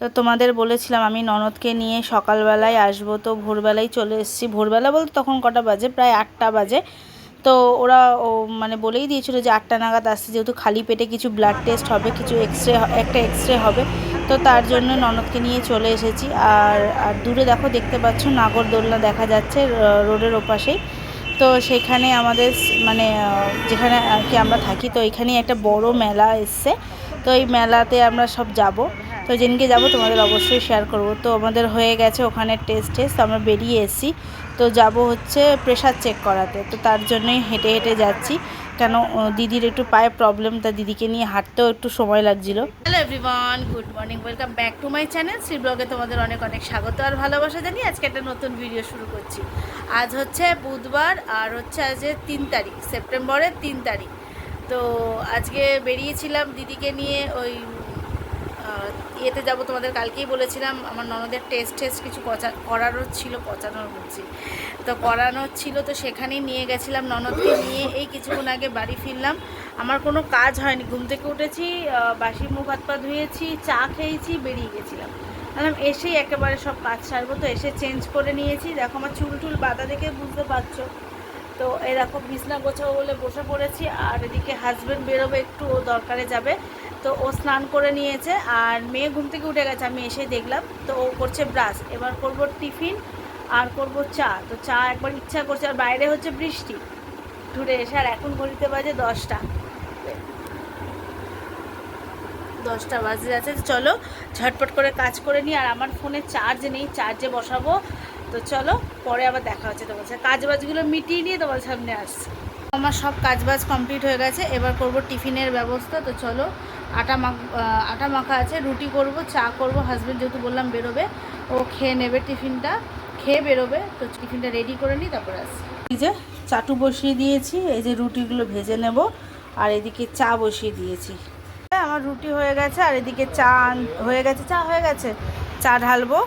তো তোমাদের বলেছিলাম, আমি ননদকে নিয়ে সকালবেলায় আসব, তো ভোরবেলায় চলে এসেছি। ভোরবেলা বলতে তখন কটা বাজে? প্রায় আটটা বাজে। তো ওরা ও মানে বলেই দিয়েছিল যে আটটা নাগাদ আসছে যেহেতু খালি পেটে কিছু ব্লাড টেস্ট হবে, কিছু এক্স রে একটা এক্স রে হবে। তো তার জন্য ননদকে নিয়ে চলে এসেছি। আর আর দূরে দেখো, দেখতে পাচ্ছ নাগরদোলনা দেখা যাচ্ছে রোডের ওপাশেই। তো সেখানে আমাদের মানে যেখানে আর কি আমরা থাকি, তো এখানেই একটা বড় মেলা এসছে। তো এই মেলাতে আমরা সব যাব। তো যেদিনকে যাব তোমাদের অবশ্যই শেয়ার করব। তো আমাদের হয়ে গেছে ওখানে টেস্ট টেস্ট আমরা বেরিয়ে এসেছি। তো যাব হচ্ছে প্রেশার চেক করাতে। তো তার জন্যই হেঁটে হেঁটে যাচ্ছি। কেন দিদির একটু পায়ে প্রবলেম তা দিদিকে নিয়ে হাঁটতেও একটু সময় লাগছিল। Hello everyone good morning welcome back to my channel Shri ব্লগে তোমাদের অনেক অনেক স্বাগত আর ভালোবাসা জানিয়ে আজকে একটা নতুন ভিডিও শুরু করছি। আজ হচ্ছে বুধবার আর হচ্ছে আজ তিন তারিখ সেপ্টেম্বরের তিন তারিখ। তো আজকে বেরিয়েছিলাম দিদিকে নিয়ে ওই ইয়েতে যাব তোমাদের কালকেই বলেছিলাম, আমার ননদের টেস্ট টেস্ট কিছু পচা, করারও ছিল, পচানোর বলছি। তো করানোর ছিল, তো সেখানেই নিয়ে গেছিলাম ননদকে নিয়ে, এই কিছুক্ষণ আগে বাড়ি ফিরলাম। আমার কোনো কাজ হয়নি, ঘুম থেকে উঠেছি বাসি মুখ হাত পা ধুয়েছি, চা খেয়েছি, বেরিয়ে গেছিলাম। বললাম, এসেই একেবারে সব কাজ সারবো। তো এসে চেঞ্জ করে নিয়েছি। দেখো, আমার চুল টুল বাঁধা দেখে বুঝতে পারছ। তো এরকম বিছনা গোছাবো বলে বসে পড়েছি, আর এদিকে হাজব্যান্ড বেরোবে একটু, ও দরকারে যাবে। তো ও স্নান করে নিয়েছে, আর মেয়ে ঘুম থেকে উঠে গেছে, আমি এসে দেখলাম। তো ও করছে ব্রাশ এবার করব টিফিন আর করব চা। তো চা একবার ইচ্ছা করছে, আর বাইরে হচ্ছে বৃষ্টি। ঘুরে এসে আর এখন ঘড়িতে বাজে দশটা। দশটা বাজে যাচ্ছে চলো ঝটপট করে কাজ করে নিই, আর আমার ফোনে চার্জ নেই চার্জে বসাবো। তো চলো পরে আবার দেখা হচ্ছে তোমার সাথে। কাজ বাজগুলো মিটিয়ে নিয়ে তোমার সামনে আসছি। আমার সব কাজ বাজ কমপ্লিট হয়ে গেছে, এবার করব টিফিনের ব্যবস্থা। তো চলো, আটা মাখ আটা মাখা আছে, রুটি করব, চা করব হাজব্যান্ড যেহেতু বললাম বেরোবে, ও খেয়ে নেবে টিফিনটা, খেয়ে বেরোবে। তো টিফিনটা রেডি করে নিই, তারপরে আসছি। এই যে চাটু বসিয়ে দিয়েছি, এই যে রুটিগুলো ভেজে নেব, আর এদিকে চা বসিয়ে দিয়েছি। আমার রুটি হয়ে গেছে, আর এদিকে চা হয়ে গেছে, চা হয়ে গেছে। চা ঢালবো।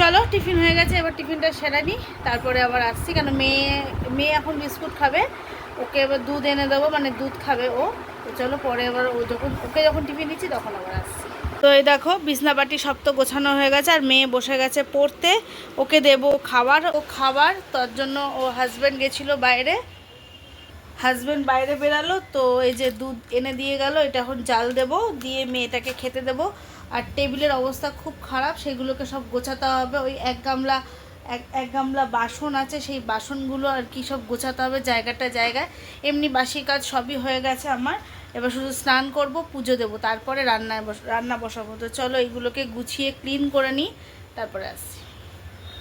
চলো, টিফিন হয়ে গেছে, এবার টিফিনটা সেরা নিই তারপরে আবার আসছি, কেন মেয়ে মেয়ে এখন বিস্কুট খাবে। ওকে এবার দুধ এনে দেবো মানে দুধ খাবে ও। তো চলো, পরে এবার ও যখন, ওকে যখন টিফিন দিচ্ছি, তখন আবার আসছি। তো এই দেখো বিছনাপাটি সব তো গোছানো হয়ে গেছে, আর মেয়ে বসে গেছে পড়তে। ওকে দেবো খাবার। ও খাবার, তার জন্য ও হাজব্যান্ড গেছিল বাইরে। হাজব্যান্ড বাইরে বেরালো, তো এই যে দুধ এনে দিয়ে গেল, এটা এখন জাল দেব, দিয়ে মেয়েটাকে খেতে দেব। আর টেবিলের অবস্থা খুব খারাপ, সেগুলোকে সব গোছাতে হবে। ওই এক গামলা, এক এক গামলা বাসন আছে, সেই বাসনগুলো আর কি সব গোছাতে হবে জায়গাটা জায়গায়। এমনি বাসি কাজ সবই হয়ে গেছে আমার। এবার শুধু স্নান করব, পুজো দেবো, তারপরে রান্নায় বস, রান্না বসাবো। তো চলো এইগুলোকে গুছিয়ে ক্লিন করে নিই, তারপরে আসছি।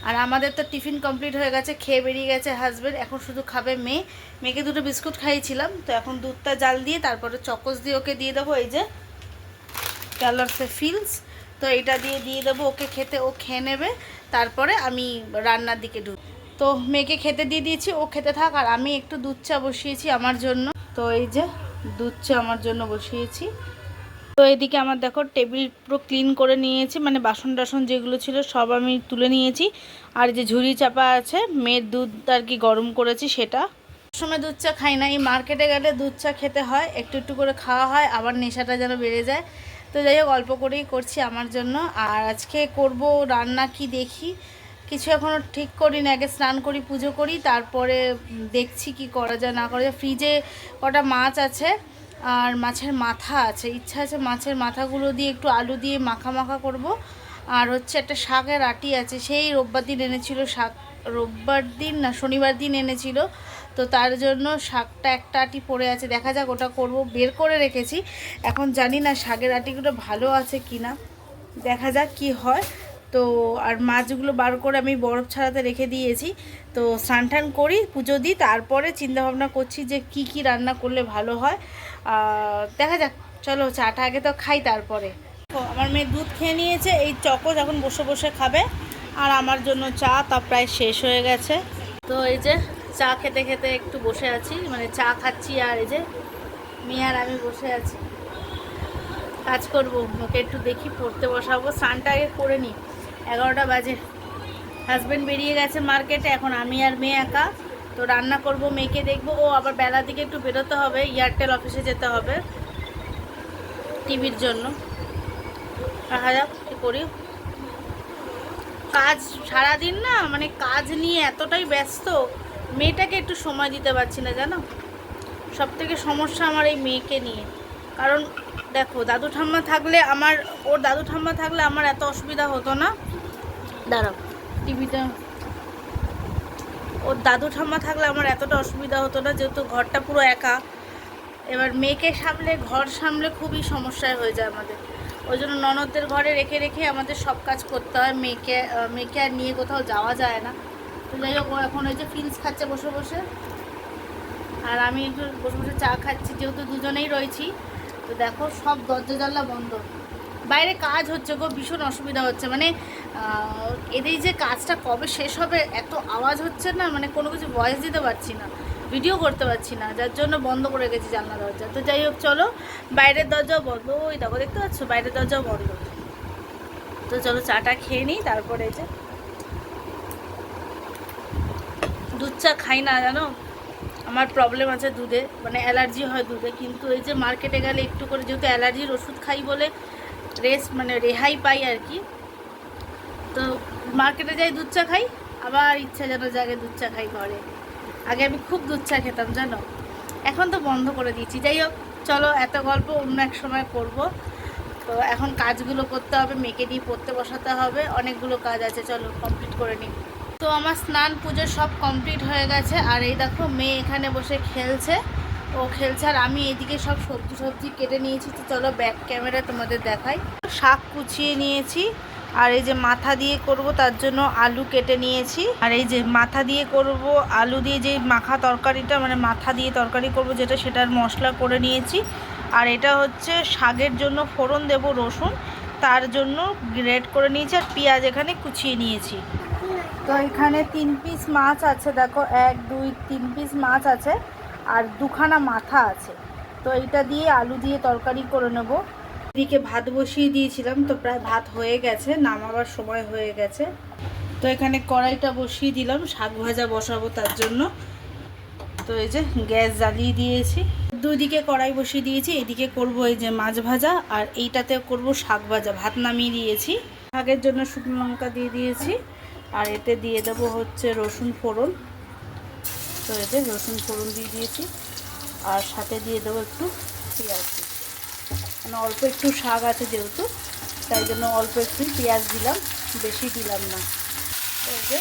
আর আমাদের তো টিফিন কমপ্লিট হয়ে গেছে, খেয়ে বেরিয়ে গেছে হাজবেন্ড এখন শুধু খাবে মেয়ে। মেয়েকে দুটো বিস্কুট খাইয়েছিলাম, তো এখন দুধটা জাল দিয়ে তারপরে চকোস দিয়ে ওকে দিয়ে দেবো। এই যে ক্যালার্সে ফিলস তো এটা দিয়ে দিয়ে দেবো, ওকে খেতে ও খেয়ে নেবে, তারপরে আমি রান্নার দিকে ঢুক, তো মেয়েকে খেতে দিয়ে দিয়েছি, ও খেতে থাক, আর আমি একটু দুধ চা বসিয়েছি আমার জন্য। তো এই যে, দুধ চা আমার জন্য বসিয়েছি। তো এদিকে আমার দেখো টেবিল পুরো ক্লিন করে নিয়েছি মানে বাসন টাসন যেগুলো ছিল সব আমি তুলে নিয়েছি। আর যে ঝুড়ি চাপা আছে, মেয়ের দুধ আর কি গরম করেছি সেটা। সময় দুধ চা খাই না, এই মার্কেটে গেলে দুধ চা খেতে হয়, একটু একটু করে খাওয়া হয়, আবার নেশাটা যেন বেড়ে যায়। তো যাই হোক, অল্প করেই করছি আমার জন্য। আর আজকে করব রান্না কি দেখি। কিছু এখনও ঠিক করি না আগে স্নান করি, পুজো করি, তারপরে দেখছি কি করা যায়, না করা যায়। ফ্রিজে কটা মাছ আছে আর মাছের মাথা আছে। ইচ্ছা আছে মাছের মাথাগুলো দিয়ে একটু আলু দিয়ে মাখা মাখা করব। আর হচ্ছে একটা শাকের আটি আছে, সেই রোববার দিন এনেছিল, শাক রোববার দিন না, শনিবার দিন এনেছিল। তো তার জন্য শাকটা একটা আটি পড়ে আছে। দেখা যাক ওটা করব। বের করে রেখেছি। এখন জানি না শাকের আটিগুলো ভালো আছে কি না দেখা যাক কি হয়। তো আর মাছগুলো বার করে আমি বরফ ছাড়াতে রেখে দিয়েছি। তো স্নান টান করি, পুজো দিই, তারপরে চিন্তাভাবনা করছি যে কি কি রান্না করলে ভালো হয়। দেখা যাক। চলো, চাটা আগে তো খাই, তারপরে। আমার মেয়ে দুধ খেয়ে নিয়েছে। এই চকো এখন বসে বসে খাবে, আর আমার জন্য চা, তা প্রায় শেষ হয়ে গেছে। তো এই যে চা খেতে খেতে একটু বসে আছি মানে চা খাচ্ছি আর এই যে মেয়ে আর আমি বসে আছি। কাজ করব, ওকে একটু দেখি পড়তে বসাবো, স্নানটা আগে করে নিই এগারোটা বাজে। হাজব্যান্ড বেরিয়ে গেছে মার্কেটে এখন আমি আর মেয়ে একা। তো রান্না করব, মেয়েকে দেখব, ও আবার বেলার দিকে একটু বেরোতে হবে এয়ারটেল অফিসে যেতে হবে টিভির জন্য। দেখা যাক কি করি। কাজ সারাদিন না মানে কাজ নিয়ে এতটাই ব্যস্ত। মেয়েটাকে একটু সময় দিতে পারছি না জানো? সব থেকে সমস্যা আমার এই মেয়েকে নিয়ে। কারণ দেখো দাদু ঠাম্মা থাকলে আমার ওর দাদু ঠাম্মা থাকলে আমার এত অসুবিধা হতো না। দাঁড়াও। টিভিটা। ওর দাদু ঠাম্মা থাকলে আমার এতটা অসুবিধা হতো না যেহেতু ঘরটা পুরো একা। এবার মেয়েকে সামলে ঘর সামলে খুবই সমস্যায় হয়ে যায় আমাদের। ওই জন্য ননদদের ঘরে রেখে রেখে আমাদের সব কাজ করতে হয়। মেয়েকে মেয়েকে আর নিয়ে কোথাও যাওয়া যায় না। তো যাই হোক এখন ওই যে ফিলস খাচ্ছে বসে বসে। আর আমি একটু বসে বসে চা খাচ্ছি, যেহেতু দুজনেই রয়েছি। তো দেখো, সব দরজা জানলা বন্ধ। বাইরে কাজ হচ্ছে গো, ভীষণ অসুবিধা হচ্ছে। মানে এদের যে কাজটা কবে শেষ হবে, এত আওয়াজ হচ্ছে না মানে কোনো কিছু ভয়েস দিতে পারছি না ভিডিও করতে পারছি না, যার জন্য বন্ধ করে গেছি জানলা দরজা। তো যাই হোক, চলো, বাইরের দরজাও বন্ধ। ওই দেখো, দেখতে পাচ্ছ? বাইরের দরজাও বন্ধ। তো চলো, চাটা খেয়ে নিই, তারপরে এই যে দুধ চা খাই না, জানো? আমার প্রবলেম আছে দুধে মানে অ্যালার্জি হয় দুধে। কিন্তু এই যে মার্কেটে গেলে একটু করে যেহেতু অ্যালার্জির ওষুধ খাই বলে রেস্ট মানে রেহাই পাই আর কি। তো মার্কেটে যাই দুধ চা খাই, আবার ইচ্ছা যেন জাগে দুধ চা খাই ঘরে। আগে আমি খুব দুধ চা খেতাম, জানো? এখন তো বন্ধ করে দিয়েছি। যাই হোক, চলো এত গল্প অন্য এক সময় করব। তো এখন কাজগুলো করতে হবে, মেয়েকে নিয়ে পড়তে বসাতে হবে, অনেকগুলো কাজ আছে, চলো কমপ্লিট করে নিই। তো আমার স্নান পুজো সব কমপ্লিট হয়ে গেছে। আর এই দেখো মেয়ে এখানে বসে খেলছে। ও খেলছে আর আমি এদিকে সব সবজি সবজি কেটে নিয়েছি। তো চলো ব্যাক ক্যামেরা তোমাদের দেখাই। শাক কুচিয়ে নিয়েছি। আর এই যে মাথা দিয়ে করব, তার জন্য আলু কেটে নিয়েছি। আর এই যে মাথা দিয়ে করব, আলু দিয়ে যে মাখা তরকারিটা মানে মাথা দিয়ে তরকারি করব যেটা, সেটার মশলা করে নিয়েছি। আর এটা হচ্ছে শাকের জন্য ফোড়ন দেব রসুন, তার জন্য গ্রেড করে নিয়েছি। আর পেঁয়াজ এখানে কুচিয়ে নিয়েছি। তো এখানে তিন পিস মাছ আছে, দেখো, এক, দুই, তিন পিস মাছ আছে, আর দুখানা মাথা আছে। তো এইটা দিয়ে আলু দিয়ে তরকারি করে নেব। এদিকে ভাত বসিয়ে দিয়েছিলাম, তো প্রায় ভাত হয়ে গেছে, নামাবার সময় হয়ে গেছে। তো এখানে কড়াইটা বসিয়ে দিলাম, শাক ভাজা বসাবো তার জন্য। তো এই যে গ্যাস জ্বালিয়ে দিয়েছি। দুদিকে কড়াই বসিয়ে দিয়েছি, এদিকে করব এই যে মাছ ভাজা, আর এইটাতে করব শাক ভাজা, ভাত নামিয়ে দিয়েছি। শাকের জন্য শুকনো লঙ্কা দিয়ে দিয়েছি। আর এতে দিয়ে দেবো হচ্ছে রসুন ফোড়ন। তো এতে রসুন ফোড়ন দিয়ে দিয়েছি। আর সাথে দিয়ে দেবো একটু পেঁয়াজ। মানে অল্প একটু শাক আছে যেহেতু, তাই জন্য অল্প একটু পেঁয়াজ দিলাম, বেশি দিলাম না। যে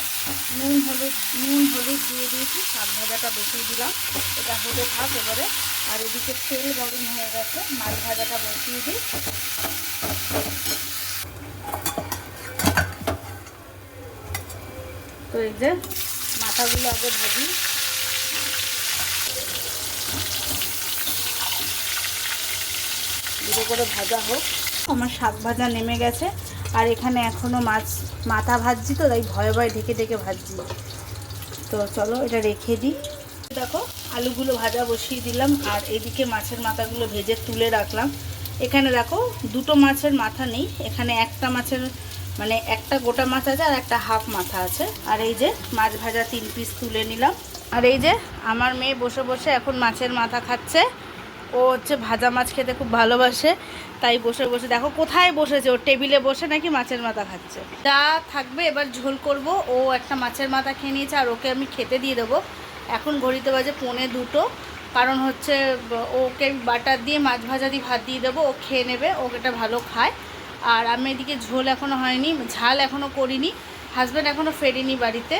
নুন হলুদ নুন হলুদ দিয়ে দিয়েছি, শাক ভাজাটা বসিয়ে দিলাম। এটা হতে থাক এবারে। আর এদিকে তেল গরম হয়ে গেছে, মাছ ভাজাটা বসিয়ে দিই। তো এই যে মাথাগুলো আগে ভাজি। দুটো করে ভাজা হোক। আমার শাক ভাজা নেমে গেছে, আর এখানে এখনও মাছ, মাথা ভাজছি তো, তাই ভয়ে ভয়ে ঢেকে ঢেকে ভাজছি। তো চলো এটা রেখে দিই। দেখো, আলুগুলো ভাজা বসিয়ে দিলাম, আর এদিকে মাছের মাথাগুলো ভেজে তুলে রাখলাম। এখানে দেখো, দুটো মাছের মাথা নেই, এখানে একটা মাছের মানে একটা গোটা মাছ আছে আর একটা হাফ মাথা আছে। আর এই যে মাছ ভাজা তিন পিস তুলে নিলাম। আর এই যে আমার মেয়ে বসে বসে এখন মাছের মাথা খাচ্ছে। ও হচ্ছে ভাজা মাছ খেতে খুব ভালোবাসে, তাই বসে বসে দেখো কোথায় বসেছে ও টেবিলে বসে নাকি মাছের মাথা খাচ্ছে। যা থাকবে এবার ঝোল করব। ও একটা মাছের মাথা খেয়ে নিয়েছে আর ওকে আমি খেতে দিয়ে দেবো। এখন ঘড়িতে বাজে পৌনে দুটো। কারণ হচ্ছে ওকে বাটার দিয়ে মাছ ভাজা দিয়ে ভাত দিয়ে দেবো। ও খেয়ে নেবে, ও এটা ভালো খায়। আর আমি এদিকে ঝোল এখনও হয়নি, ঝাল এখনও করিনি হাজব্যান্ড এখনও ফেরেনি বাড়িতে।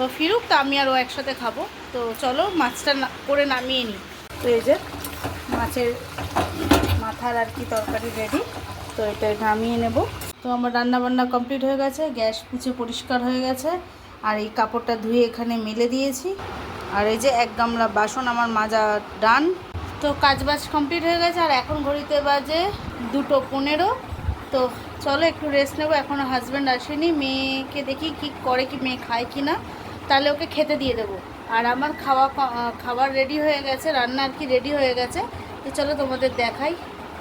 ও ফিরুক, তো আমি আর ও একসাথে খাব। তো চলো, মাছটা করে নামিয়ে নিই। তো এই যে, মাছের মাথার আর কি তরকারি রেডি তো এটা নামিয়ে নেব। তো আমার রান্না বান্না কমপ্লিট হয়ে গেছে, গ্যাস পুছে পরিষ্কার হয়ে গেছে, আর এই কাপড়টা ধুয়ে এখানে মেলে দিয়েছি। আর এই যে এক গামলা বাসন আমার মাজা ডান তো কাজ বাজ কমপ্লিট হয়ে গেছে, আর এখন ঘড়িতে বাজে দুটো পনেরো। তো চলো একটু রেস্ট নেব এখনও হাজব্যান্ড আসেনি, মেয়েকে দেখি কি করে, কি মেয়ে খায় কি না, তাহলে ওকে খেতে দিয়ে দেবো। আর আমার খাওয়া, খাবার রেডি হয়ে গেছে, রান্না আর কি রেডি হয়ে গেছে, তো চলো তোমাদের দেখাই।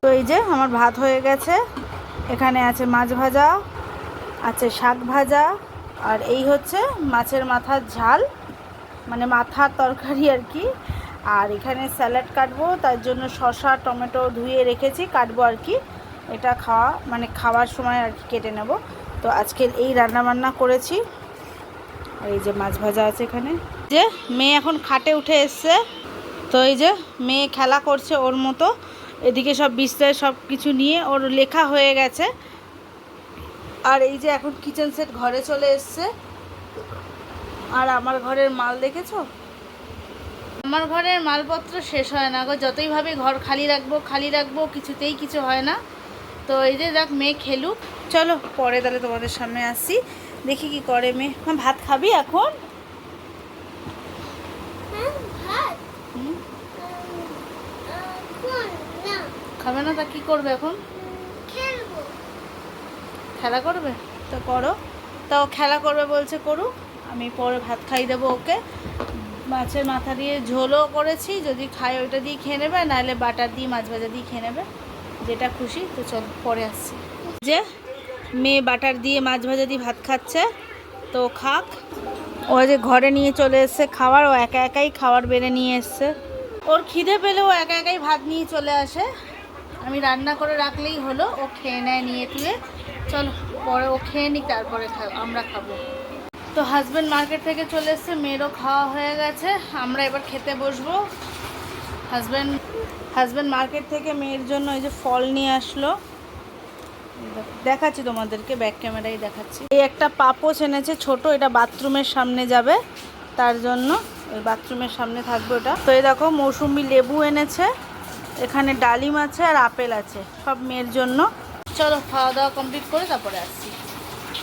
তো এই যে আমার ভাত হয়ে গেছে, এখানে আছে মাছ ভাজা, আছে শাক ভাজা, আর এই হচ্ছে মাছের মাথার ঝাল মানে মাথার তরকারি আর কি। আর এখানে স্যালাড কাটবো, তার জন্য শসা, টমেটো ধুয়ে রেখেছি, কাটবো আর কি। এটা খাওয়া মানে খাওয়ার সময় আর কি কেটে নেব। তো আজকে এই রান্না বান্না করেছি এই যে মাছ ভাজা আছে এখানে। যে মেয়ে এখন খাটে উঠে এসছে। তো এই যে মেয়ে খেলা করছে ওর মতো। এদিকে সব বিস্তার সব কিছু নিয়ে ওর লেখা হয়ে গেছে। আর এই যে এখন কিচেন সেট ঘরে চলে এসছে। আর আমার ঘরের মাল দেখেছ? আমার ঘরের মালপত্র শেষ হয় না গো। যতই ভাবে ঘর খালি রাখব খালি রাখব, কিছুতেই কিছু হয় না। তো এই যে দেখ মেয়ে খেলুক। চলো পরে তাহলে তোমাদের সামনে আসি। দেখি কি করে মেয়ে। মা ভাত খাবি এখন? হ্যাঁ, খাবে না তা কি করবে এখন? খেলা করবে? তো করো। তাও খেলা করবে বলছে করুক। আমি পরে ভাত খাই দেবো ওকে। মাছের মাথা দিয়ে ঝোলও করেছি। যদি খায় ওইটা দিয়ে খেয়ে নেবে নাহলে বাটার দিয়ে মাছ ভাজা দিয়ে খেয়ে নেবে। যেটা খুশি, তো চল, পরে আসছি। যে মেয়ে বাটার দিয়ে মাছ ভাজা দিয়ে ভাত খাচ্ছে, তো খাক। ও যে ঘরে নিয়ে চলে এসছে খাবার, ও একা একাই খাবার বেড়ে নিয়ে এসছে। ওর খিদে পেলে ও একা একাই ভাত নিয়ে চলে আসে। আমি রান্না করে রাখলেই হলো, ও খেয়ে নেয়, নিয়ে তুলে। চলো, পরে ও খেয়ে নিক, তারপরে আমরা খাব। তো হাজব্যান্ড মার্কেট থেকে চলে এসছে, মেয়েরও খাওয়া হয়ে গেছে। আমরা এবার খেতে বসবো। হাজব্যান্ড হাজব্যান্ড মার্কেট থেকে মেয়ের জন্য এই যে ফল নিয়ে আসলো। দেখাচ্ছি তোমাদেরকে ব্যাক ক্যামেরায় দেখাচ্ছি। এই একটা পাপোচ এনেছে ছোট, এটা বাথরুমের সামনে যাবে, তার জন্য ওই বাথরুমের সামনে থাকবে ওটা। তো এই দেখো মৌসুমি লেবু এনেছে, এখানে ডালিম আছে আর আপেল আছে, সব মেয়ের জন্য। চলো, খাওয়া দাওয়া কমপ্লিট করে তারপরে আসছি।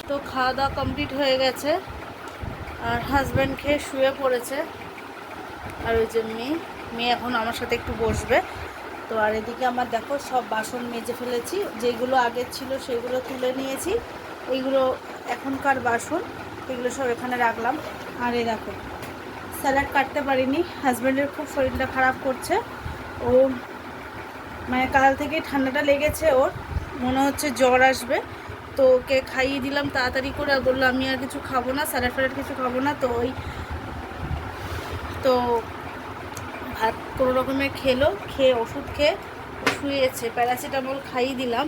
তো খাওয়া দাওয়া কমপ্লিট হয়ে গেছে, আর হাজব্যান্ড খেয়ে শুয়ে পড়েছে, আর ওই যে মেয়ে। মেয়ে এখন আমার সাথে একটু বসবে। তো আর এদিকে আমার দেখো সব বাসন মেজে ফেলেছি। যেগুলো আগের ছিল সেগুলো তুলে নিয়েছি। এইগুলো এখনকার বাসন, এগুলো সব এখানে রাখলাম। আর এই দেখো, স্যালাড কাটতে পারিনি। হাজব্যান্ডের খুব শরীরটা খারাপ করছে। ও মানে কাল থেকে ঠান্ডাটা লেগেছে ওর। মনে হচ্ছে জ্বর আসবে। তো ওকে খাইয়ে দিলাম তাড়াতাড়ি করে। আর বলল, আমি আর কিছু খাব না, স্যালাড ফ্যালাড কিছু খাব না। তো ওই তো ভাত কোনো রকমের খেলো, খেয়ে ওষুধ খেয়ে শুয়েছে। প্যারাসিটামল খাইয়ে দিলাম,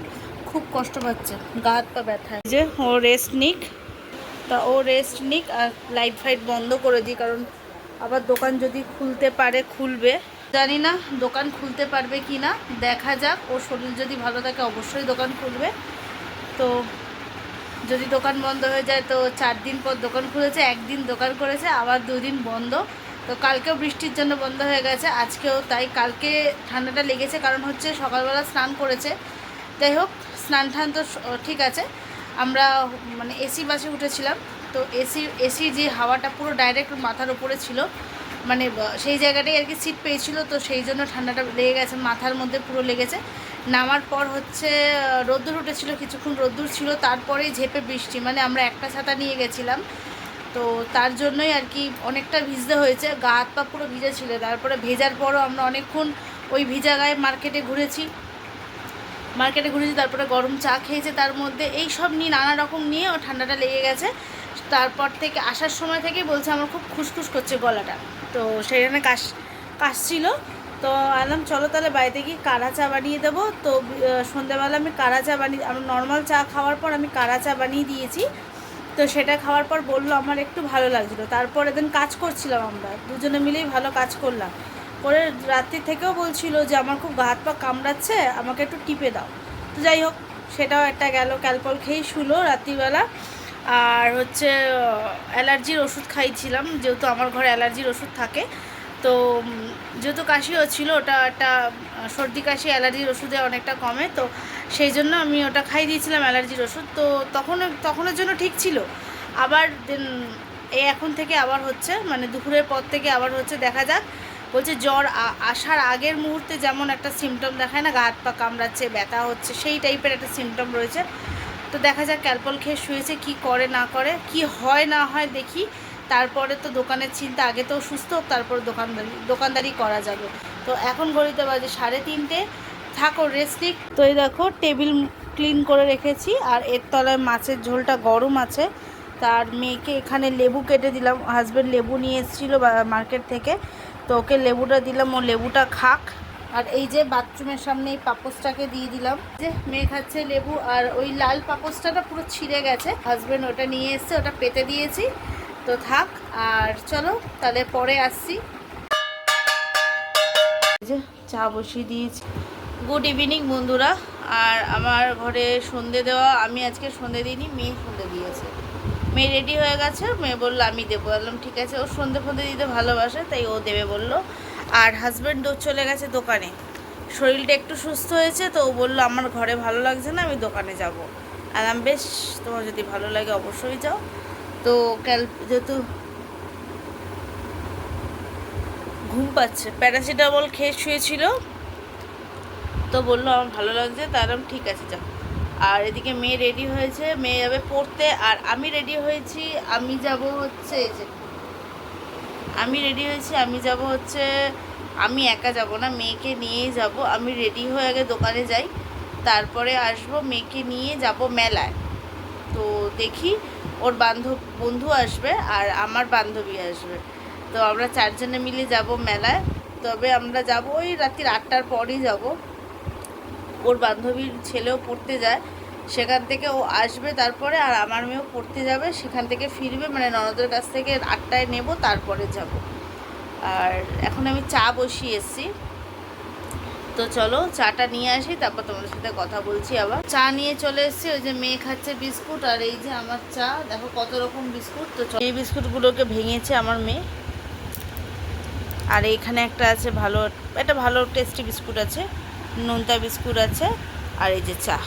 খুব কষ্ট পাচ্ছে, গা হাত পা ব্যথা। যে ও রেস্ট নিক, তা ও রেস্ট নিক আর লাইট ফাইট বন্ধ করে দিই, কারণ আবার দোকান যদি খুলতে পারে, খুলবে। জানি না দোকান খুলতে পারবে কি না, দেখা যাক। ওর শরীর যদি ভালো থাকে, অবশ্যই দোকান খুলবে। তো যদি দোকান বন্ধ হয়ে যায়, তো চার দিন পর দোকান খুলেছে, একদিন দোকান করেছে, আবার দুদিন বন্ধ। তো কালকেও বৃষ্টির জন্য বন্ধ হয়ে গেছে, আজকেও তাই কালকে ঠান্ডাটা লেগেছে কারণ হচ্ছে সকালবেলা স্নান করেছে। যাই হোক, স্নান টান তো ঠিক আছে। আমরা মানে এসি বাসে উঠেছিলাম, তো এসি এসি যে হাওয়াটা পুরো ডাইরেক্ট মাথার উপরে ছিল মানে সেই জায়গাটাই আর কি সিট পেয়েছিল, তো সেই জন্য ঠান্ডাটা লেগে গেছে, মাথার মধ্যে পুরো লেগেছে। নামার পর হচ্ছে, রোদ্দুর উঠেছিল, কিছুক্ষণ রোদ্দুর ছিল, তারপরেই ঝেপে বৃষ্টি মানে আমরা একটা ছাতা নিয়ে গেছিলাম। তো তার জন্যই আর কি অনেকটা ভিজতে হয়েছে। গা হাত পা পুরো ভিজে ছিল। তারপরে ভেজার পরও আমরা অনেকক্ষণ ওই ভিজা গায়ে মার্কেটে ঘুরেছি। মার্কেটে ঘুরেছি, তারপরে গরম চা খেয়েছে তার মধ্যে। এই সব নিয়ে নানা রকম নিয়ে ও ঠান্ডাটা লেগে গেছে। তারপর থেকে আসার সময় থেকেই বলছে আমার খুব খুসখুস করছে গলাটা। তো সেই জন্য কাশ, কাশছিল। তো আলাম চলো তাহলে বাড়িতে গিয়ে কারা চা বানিয়ে দেবো। তো সন্ধ্যাবেলা আমি কারা চা বানিয়ে, আমার নর্মাল চা খাওয়ার পর আমি কারা চা বানিয়ে দিয়েছি। তো সেটা খাওয়ার পর বলল, আমার একটু ভালো লাগছিল। তারপরে দিন কাজ করছিলাম আমরা, দুজনে মিলেই ভালো কাজ করলাম। করে রাত্রি থেকেও বলছিল যে, আমার খুব গা হাত পা কামড়াচ্ছে, আমাকে একটু টিপে দাও। তো যাই হোক, সেটাও একটা গেল, ক্যালপল খেয়েই শুলো রাত্রিবেলা। আর হচ্ছে অ্যালার্জির ওষুধ খাইছিলাম, যেহেতু আমার ঘরে অ্যালার্জির ওষুধ থাকে। তো যেহেতু কাশিও ছিল, ওটা একটা সর্দি কাশি, অ্যালার্জির ওষুধে অনেকটা কমে, তো সেই জন্য আমি ওটা খাই দিয়েছিলাম অ্যালার্জির ওষুধ। তো তখন, তখনের জন্য ঠিক ছিল। আবার এই এখন থেকে আবার হচ্ছে মানে দুপুরের পর থেকে আবার হচ্ছে দেখা যাক। বলছে জ্বর আসার আগের মুহূর্তে যেমন একটা সিমটম দেখায় না, গা হাত পা কামড়াচ্ছে, ব্যথা হচ্ছে, সেই টাইপের একটা সিমটম রয়েছে। তো দেখা যাক, ক্যালপল খেয়ে শুয়েছে, কি করে, না করে, কি হয়, না হয়, দেখি। তারপরে তো দোকানের চিন্তা, আগে তো সুস্থ হোক তারপরে দোকানদারি দোকানদারি করা যাবে। তো এখন ঘড়িতে বাজে সাড়ে তিনটে। থাকো রেস্টিক তো এই দেখো, টেবিল ক্লিন করে রেখেছি, আর এর তলায় মাছের ঝোলটা গরম আছে। তার মেয়েকে এখানে লেবু কেটে দিলাম। হাজব্যান্ড লেবু নিয়ে এসেছিল মার্কেট থেকে। তো ওকে লেবুটা দিলাম, ও লেবুটা খাক। আর এই যে বাথরুমের সামনে এই পাপোসটাকে দিয়ে দিলাম। যে মেয়ে খাচ্ছে লেবু, আর ওই লাল পাপোসটা পুরো ছিঁড়ে গেছে। হাজবেন্ড ওটা নিয়ে এসছে, ওটা পেতে দিয়েছি। তো থাক, আর চলো তাহলে পরে আসছি। চা বসিয়ে দিয়েছি। গুড ইভিনিং বন্ধুরা। আর আমার ঘরে সন্ধে দেওয়া, আমি আজকে সন্ধে দিইনি, মেয়ে সন্ধে দিয়েছে। মেয়ে রেডি হয়ে গেছে, মেয়ে বলল, আমি দেবো। বললাম, ঠিক আছে। ও সন্ধে ফন্ধে দিতে ভালোবাসে, তাই ও দেবে বলল। আর হাজব্যান্ড ও চলে গেছে দোকানে। শরীরটা একটু সুস্থ হয়েছে, তো ও বলল, আমার ঘরে ভালো লাগছে না, আমি দোকানে যাব। আলাম বেশ, তোমার যদি ভালো লাগে, অবশ্যই যাও। তো ক্যাল, যেহেতু ঘুম পাচ্ছে। প্যারাসিটামল খেয়ে শুয়েছিল, তো বলল আমার ভালো লাগছে তারম ঠিক আছে যাও আর এদিকে মেয়ে রেডি হয়েছে, মেয়ে যাবে পড়তে, আর আমি রেডি হয়েছি, আমি যাব হচ্ছে এই যে, আমি রেডি হয়েছি, আমি যাব হচ্ছে, আমি একা যাব না, মেয়েকে নিয়েই যাব। আমি রেডি হয়ে আগে দোকানে যাই, তারপরে আসব, মেয়েকে নিয়ে যাব মেলায়। তো দেখি ওর বান্ধব বন্ধু আসবে আর আমার বান্ধবী আসবে। তো আমরা চারজনে মিলে যাব মেলায়। তবে আমরা যাব ওই রাত্রির আটটার পরই যাব। ওর বান্ধবীর ছেলেও পড়তে যায়। সেখান থেকে ও আসবে তারপরে আর আমার মেয়েও পড়তে যাবে। সেখান থেকে ফিরবে মানে ননদের কাছ থেকে আটটায় নেব, তারপরে যাব। আর এখন আমি চা বসিয়ে এসেছি। তো চলো চাটা নিয়ে আসি, তারপর তোমাদের সাথে কথা বলছি আবার। চা নিয়ে চলে এসেছি, ওই যে মেয়ে খাচ্ছে বিস্কুট, আর এই যে আমার চা, দেখো কত রকম বিস্কুট। তো এই বিস্কুটগুলোকে ভেঙেছে আমার মেয়ে। আর এখানে একটা আছে ভালো, একটা ভালো টেস্টি বিস্কুট আছে, নোনতা বিস্কুট আছে, আর এই যে চা।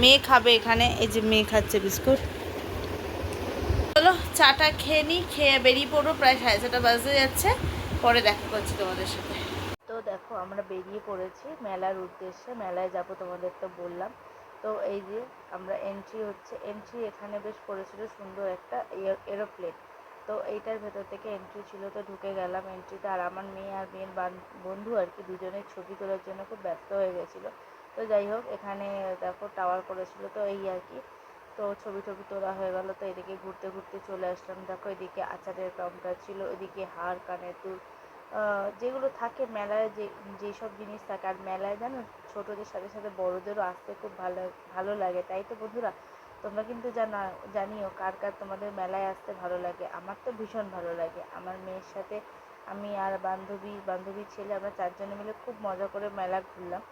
মেয়ে খাবে এখানে, এই যে মেয়ে খাচ্ছে বিস্কুট। চলো, চাটা খেয়ে নিই খেয়ে বেরিয়ে পড়ো প্রায় সাড়ে ছটা বাজতে যাচ্ছে। পরে দেখা করছি তোমাদের সাথে। দেখো, আমরা বেরিয়ে পড়েছি মেলার উদ্দেশ্যে। মেলায় যাব তোমাদের তো বললাম। তো এই যে আমরা এন্ট্রি হচ্ছে এন্ট্রি এখানে বেশ করেছিল সুন্দর একটা এরোপ্লেন তো এইটার ভেতর থেকে এন্ট্রি ছিল, তো ঢুকে গেলাম এন্ট্রিতে আর আমার মেয়ে আর মেয়ের বন্ধু আর কি দুজনের ছবি তোলার জন্য খুব ব্যস্ত হয়ে গেছিল। তো যাই হোক, এখানে দেখো টাওয়ার করেছিল, তো এই আর কি। তো ছবি টবি তোলা হয়ে গেল, তো এদিকে ঘুরতে ঘুরতে চলে আসলাম। দেখো এদিকে আচারের কাউন্টার ছিল, এদিকে হার কানের দুল। যেগুলো থাকে মেলায়, যে, যেসব জিনিস থাকে, আর মেলায় জানো, ছোটোদের সাথে সাথে বড়োদেরও আসতে খুব ভালো ভালো লাগে, তাই তো বন্ধুরা? তোমরা কিন্তু জানা, জানিও কার কার তোমাদের মেলায় আসতে ভালো লাগে। আমার তো ভীষণ ভালো লাগে। আমার মেয়ের সাথে আমি আর বান্ধবী, বান্ধবীর ছেলে আমরা চারজনে মিলে খুব মজা করে মেলা ঘুরলাম।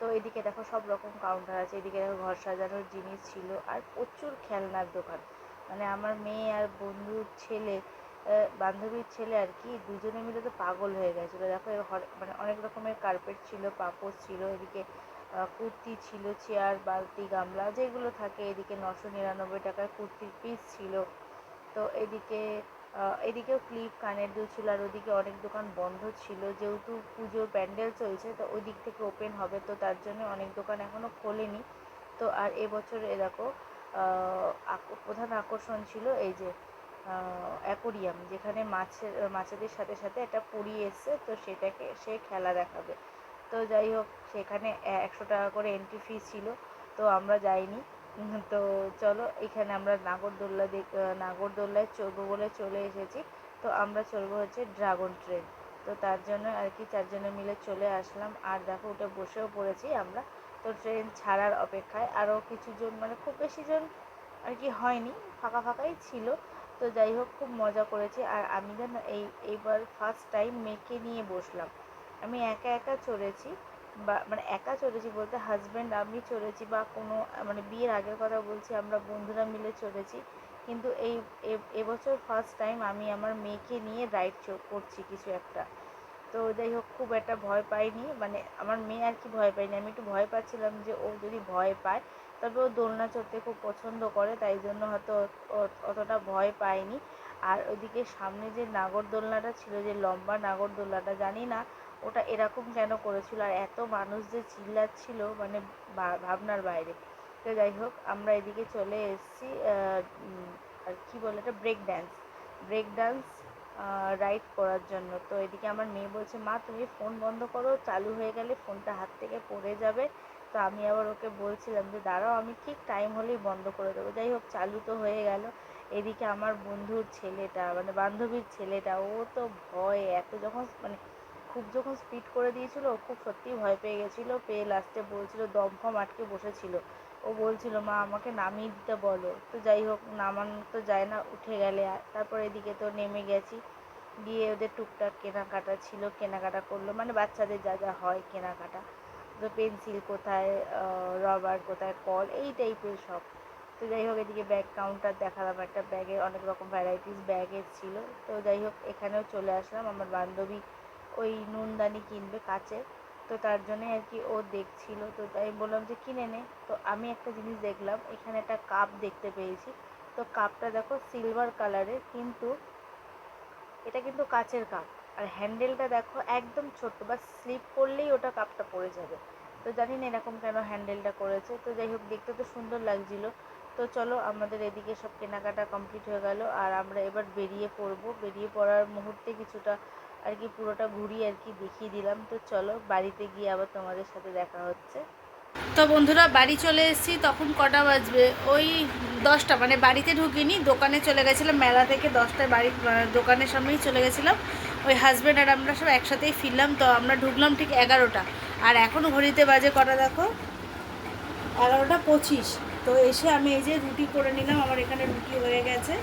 তো এদিকে দেখো সব রকম কাউন্টার আছে, এদিকে দেখো ঘর সাজানোর জিনিস ছিল, আর প্রচুর খেলনার দোকান। মানে আমার মেয়ে আর বন্ধুর ছেলে বান্ধবীর ছেলে আর কি দুজনে মিলে তো পাগল হয়ে গেছিল। দেখো মানে অনেক রকমের কার্পেট ছিল পাপোশ ছিল এদিকে কুর্তি ছিল চেয়ার বালতি গামলা যেগুলো থাকে এদিকে নশো নিরানব্বই টাকার কুর্তির পিস ছিল। তো এদিকে এদিকেও ক্লিপ কানের দুল ছিল আর ওদিকে অনেক দোকান বন্ধ ছিল। যেহেতু পুজোর প্যান্ডেল চলছে তো ওই দিক থেকে ওপেন হবে তো তার জন্য অনেক দোকান এখনও খোলেনি। তো আর এবছর এ দেখো আহ, প্রধান আকর্ষণ ছিল এই যে অ্যাকোরিয়াম যেখানে মাছের, মাছেদের সাথে সাথে একটা পুরী এসছে, তো সেটাকে, সে খেলা দেখাবে। তো যাই হোক, সেখানে একশো টাকা করে এন্ট্রি ফি ছিল, তো আমরা যাইনি। তো চলো, এখানে আমরা নাগরদোল্লা দেখ নাগরদোল্লায় চড়বো বলে চলে এসেছি। তো আমরা চলবো হচ্ছে ড্রাগন ট্রেন তো তার জন্য আর কি, চারজনে মিলে চলে আসলাম। আর দেখো উঠে বসেও পড়েছি আমরা। তো ট্রেন ছাড়ার অপেক্ষায় আরও কিছুজন মানে খুব বেশি জন আর কি হয়নি, ফাঁকা ফাঁকাই ছিল। তো যাই হোক, খুব মজা করেছি। আর আমি যেন এই, এইবার ফার্স্ট টাইম মেয়েকে নিয়ে বসলাম। আমি একা একা চড়েছি বা মানে একা চড়েছি বলতে হাজব্যান্ড আমি চড়েছি বা কোনো মানে বিয়ের আগের কথা বলছি, আমরা বন্ধুরা মিলে চড়েছি। কিন্তু এই এবছর ফার্স্ট টাইম আমি আমার মেয়েকে নিয়ে রাইড করছি কিছু একটা। তো যাই হোক, খুব একটা ভয় পাইনি। মানে আমার মেয়ে আর কি ভয় পাইনি আমি একটু ভয় পাচ্ছিলাম যে ও যদি ভয় পায় তবে ও দোলনা চড়তে খুব পছন্দ করে, তাই জন্য হয়তো অতটা ভয় পায়নি। আর ওইদিকে সামনে যে নাগরদোলনাটা ছিল, যে লম্বা নাগরদোলনাটা জানি না ওটা এরকম কেন করেছিল আর এত মানুষ যে চিল্লাচ্ছিল মানে ভাবনার বাইরে। তো যাই হোক, আমরা এদিকে চলে এসেছি আর কি বলে এটা break dance break dance ride করার জন্য। তো এদিকে আমার মেয়ে বলছে, মা, তুমি ফোন বন্ধ করো, চালু হয়ে গেলে ফোনটা হাত থেকে পড়ে যাবে। তো আমি আবার ওকে বলছিলাম যে, দাঁড়াও, আমি ঠিক টাইম হলেই বন্ধ করে দেবো। যাই হোক, চালু তো হয়ে গেল। এদিকে আমার বন্ধুর ছেলেটা মানে বান্ধবীর ছেলেটা, ও তো ভয় এত যখন মানে খুব যখন স্পিড করে দিয়েছিল, ও খুব সত্যিই ভয় পেয়ে গেছিল। পেয়ে লাস্টে বলছিল, দম ফম আটকে বসেছিল। ও বলছিল, মা, আমাকে নামিয়ে দিতে বলো। তো যাই হোক, নামানো তো যায় না, উঠে গেলে আর। তারপর এদিকে তো নেমে গেছি। গিয়ে ওদের টুকটাক কেনাকাটা ছিল, কেনাকাটা করল। মানে বাচ্চাদের যা যা হয় কেনাকাটা। পেন্সিল কোথায় রবার কোথায়, কল, এই টাইপের সব। তো যাই হোক, এদিকে ব্যাগ কাউন্টার দেখালাম একটা ব্যাগে অনেক রকম ভ্যারাইটিস ব্যাগের ছিল। তো যাই হোক, এখানেও চলে আসলাম। আমার বান্ধবী ওই নুনদানি কিনবে কাচের তো তার জন্যই আর কি ও দেখছিল। তো তাই বললাম যে, কিনে নে। তো আমি একটা জিনিস দেখলাম, এখানে একটা কাপ দেখতে পেয়েছি। তো কাপটা দেখো সিলভার কালারের কিন্তু এটা কিন্তু কাচের কাপ আর হ্যান্ডেলটা দেখো একদম ছোট্ট বা স্লিপ করলেই ওটা কাপটা পড়ে যাবে। তো জানি না এরকম কেন হ্যান্ডেলটা করেছে। তো যাই হোক, দেখতে তো সুন্দর লাগছিল। তো চলো, আমাদের এদিকে সব কেনাকাটা কমপ্লিট হয়ে গেল। আর আমরা এবার বেরিয়ে পড়ব। বেরিয়ে পড়ার মুহূর্তে কিছুটা আর কি পুরোটা ঘুরিয়ে আর কি দেখিয়ে দিলাম। তো চলো, বাড়িতে গিয়ে আবার তোমাদের সাথে দেখা হচ্ছে। তো বন্ধুরা, বাড়ি চলে এসেছি। তখন কটা বাজবে? ওই দশটা। মানে বাড়িতে ঢুকিনি, দোকানে চলে গেছিলাম। মেলা থেকে দশটায় বাড়ি দোকানের সামনেই চলে গেছিলাম। ওই হাজব্যান্ড আর আমরা সব একসাথেই ফিরলাম, তো আমরা ঢুকলাম ঠিক এগারোটা। আর এখনও ঘড়িতে বাজে কটা দেখো? এগারোটা পঁচিশ। তো এসে আমি এই যে রুটি করে নিলাম, আমার এখানে রুটি হয়ে গেছে।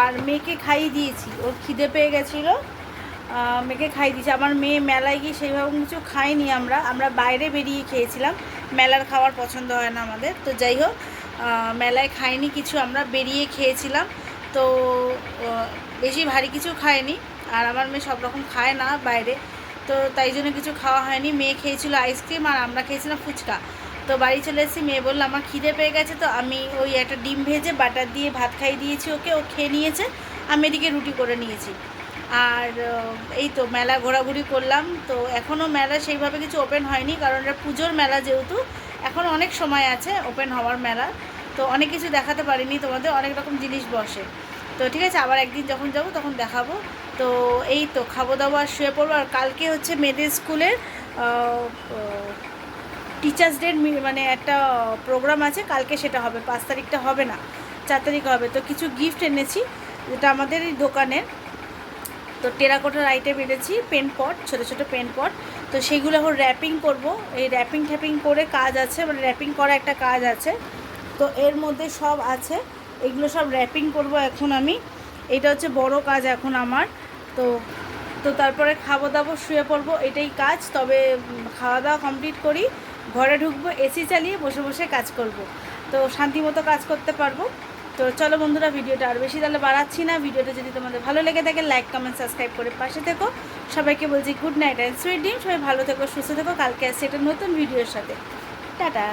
আর মেয়েকে খাইয়ে দিয়েছি। ওর খিদে পেয়ে গেছিল। মেয়েকে খাইয়ে দিয়েছি। আমার মেয়ে মেলায় গিয়ে সেইভাবে কিছু খাইনি আমরা। আমরা বাইরে বেরিয়ে খেয়েছিলাম। মেলার খাবার পছন্দ হয় না আমাদের। তো যাই হোক মেলায় খাইনি কিছু, আমরা বেরিয়ে খেয়েছিলাম। তো বেশি ভারী কিছু খায়নি আর আমার মেয়ে সব রকম খায় না বাইরে। তো তাই জন্য কিছু খাওয়া হয়নি। মেয়ে খেয়েছিল আইসক্রিম আর আমরা খেয়েছিলাম ফুচকা। তো বাড়ি চলে এসেছি। মেয়ে বলল, আমার খিদে পেয়ে গেছে তো আমি ওই একটা ডিম ভেজে বাটার দিয়ে ভাত খাইয়ে দিয়েছি ওকে। ও খেয়ে নিয়েছে। আমি এদিকে রুটি করে নিয়েছি। আর এই তো মেলা ঘোরাঘুরি করলাম। তো এখনও মেলা সেইভাবে কিছু ওপেন হয়নি কারণ এটা পুজোর মেলা যেহেতু। এখন অনেক সময় আছে ওপেন হওয়ার মেলা। তো অনেক কিছু দেখাতে পারিনি। তোমাদের অনেক রকম জিনিস বসে। তো ঠিক আছে, আবার একদিন যখন যাব তখন দেখাবো। তো এই তো খাব দাবো আর শুয়ে পড়ব। আর কালকে হচ্ছে মেয়েদের স্কুলের টিচার্স ডে মানে একটা প্রোগ্রাম আছে, কালকে সেটা হবে। পাঁচ তারিখটা হবে না, চার তারিখ হবে। তো কিছু গিফট এনেছি, যেটা আমাদের এই দোকানের। তো টেরাকোটার আইটেম এনেছি পেন পট ছোটো ছোটো পেন পট তো সেইগুলো এখন র্যাপিং করব। এই র্যাপিং ট্যাপিং করে কাজ আছে মানে র্যাপিং করা একটা কাজ আছে। তো এর মধ্যে সব আছে। এগুলো সব র্যাপিং করব এখন আমি। এটা হচ্ছে বড় কাজ এখন আমার। তো তো তারপরে খাব দাবো শুয়ে পড়ব, এটাই কাজ। তবে খাওয়া দাওয়া কমপ্লিট করি। ঘরে ঢুকবো এসি চালিয়ে বসে বসে কাজ করব। তো শান্তি মতো কাজ করতে পারব। তো চলো বন্ধুরা, ভিডিওটা আর বেশি তাহলে বাড়াচ্ছি না। ভিডিওটা যদি তোমাদের ভালো লেগে থাকে লাইক কমেন্ট সাবস্ক্রাইব করে পাশে থেকো। সবাইকে বলছি গুড নাইট অ্যান্ড সুইট ডিম সবাই ভালো থেকো, সুস্থ থেকো। কালকে আসছি একটা নতুন ভিডিওর সাথে। টাটা।